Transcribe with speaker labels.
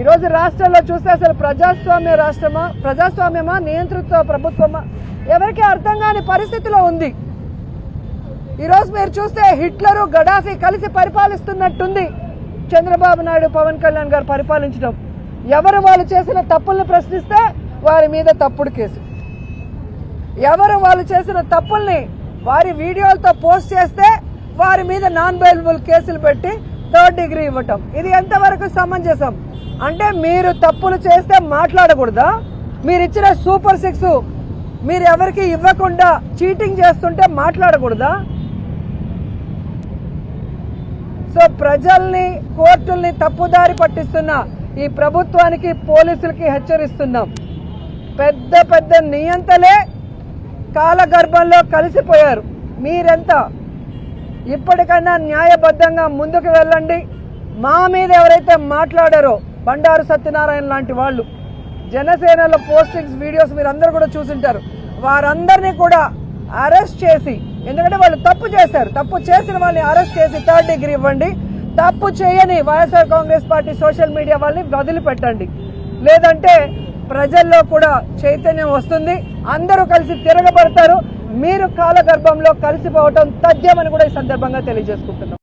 Speaker 1: ఈరోజు రాష్ట్రంలో చూస్తే అసలు ప్రజాస్వామ్య రాష్ట్రమా ప్రజాస్వామ్యమా నియంతృత్వ ప్రభుత్వమా? ఎవరికి అర్థం కాని పరిస్థితిలో ఉంది. ఈరోజు మీరు చూస్తే హిట్లరు గడాఫీ కలిసి పరిపాలిస్తున్నట్టుంది చంద్రబాబు నాయుడు పవన్ కళ్యాణ్ గారు పరిపాలించడం. ఎవరు వాళ్ళు చేసిన తప్పుల్ని ప్రశ్నిస్తే వారి మీద తప్పుడు కేసు. ఎవరు వాళ్ళు చేసిన తప్పుల్ని వారి వీడియోలతో పోస్ట్ చేస్తే వారి మీద నాన్ బెయిలబుల్ కేసులు పెట్టి థర్డ్ డిగ్రీ ఇవ్వటం. ఇది ఎంతవరకు సమంజసం? అంటే మీరు తప్పులు చేస్తే మాట్లాడకూడదా? మీరు ఇచ్చిన సూపర్ సిక్స్ మీరు ఎవరికి ఇవ్వకుండా చీటింగ్ చేస్తుంటే మాట్లాడకూడదా? సో ప్రజల్ని కోర్టుల్ని తప్పుదారి పట్టిస్తున్న ఈ ప్రభుత్వానికి పోలీసులకి హెచ్చరిస్తున్నాం. పెద్ద పెద్ద నియంతలే కాలగర్భంలో కలిసిపోయారు. మీరెంత? ఇప్పటికైనా న్యాయబద్ధంగా ముందుకు వెళ్ళండి. మా మీద ఎవరైతే మాట్లాడారో బండారు సత్యనారాయణ లాంటి వాళ్ళు. జనసేనలో పోస్టింగ్స్ వీడియోస్ మీరు అందరు కూడా చూసింటారు. వారందరినీ కూడా అరెస్ట్ చేసి ఎందుకంటే వాళ్ళు తప్పు చేశారు. తప్పు చేసిన వాళ్ళని అరెస్ట్ చేసి థర్డ్ డిగ్రీ ఇవ్వండి. తప్పు చేయని YSR Congress party social media వాళ్ళని వదిలిపెట్టండి. లేదంటే ప్రజల్లో కూడా చైతన్యం వస్తుంది. అందరూ కలిసి తిరగబడతారు. మీరు కాలగర్భంలో కలిసిపోవటం తథ్యమని కూడా ఈ సందర్భంగా తెలియజేసుకుంటున్నాం.